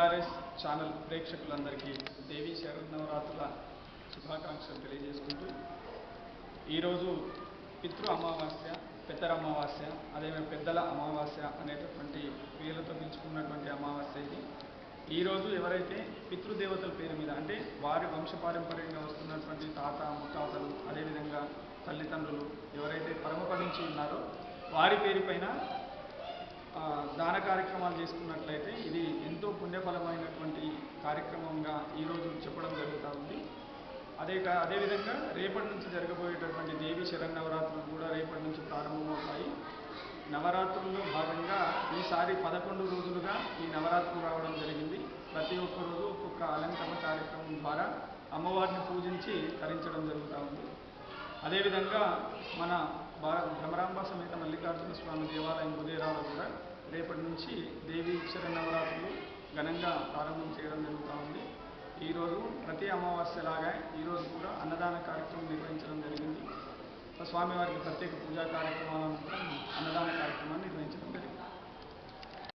RS channel ప్రేక్షకులందరికీ దేవీ శరన్నవరాత్రుల శుభాకాంక్షలు తెలియజేసుకుంటూ ఈరోజు పితృ అమావాస్య పెద్దల అమావాస్య అదేవిధంగా పెద్దల అమావాస్య అనేటటువంటి పేర్లతో పిలుచుకున్నటువంటి అమావాస్య ఇది. ఈరోజు ఎవరైతే పితృదేవతల పేరు మీద అంటే వారి వంశపారంపర్యంగా వస్తున్నటువంటి తాత ముత్తాతలు అదేవిధంగా తల్లిదండ్రులు ఎవరైతే పరమపదించి ఉన్నారో వారి పేరుపైన పైన దాన కార్యక్రమాలు చేసుకున్నట్లయితే ఇది ఎంతో కార్యక్రమంగా ఈరోజు చెప్పడం జరుగుతూ ఉంది. అదే కా- అదేవిధంగా రేపటి నుంచి జరగబోయేటటువంటి దేవి శరన్నవరాత్రులు కూడా రేపటి నుంచి ప్రారంభమవుతాయి. నవరాత్రుల్లో భాగంగా ఈసారి పదకొండు రోజులుగా ఈ నవరాత్రులు రావడం జరిగింది. ప్రతి ఒక్క రోజు ఒక్కొక్క అలంకరణ కార్యక్రమం ద్వారా అమ్మవారిని పూజించి తరించడం జరుగుతూ ఉంది. అదేవిధంగా మన భార భ్రమరాంబ సమేత మల్లికార్జున స్వామి దేవాలయం ఉదయరాలు కూడా రేపటి నుంచి దేవి శరన్నవరాత్రులు ఘనంగా ప్రారంభం చేయడం జరుగుతూ ఉంది. ఈరోజు ప్రతి అమావాస్యలాగా ఈరోజు కూడా అన్నదాన కార్యక్రమం నిర్వహించడం జరిగింది. స్వామివారికి ప్రత్యేక పూజా కార్యక్రమాలను అన్నదాన కార్యక్రమాన్ని నిర్వహించడం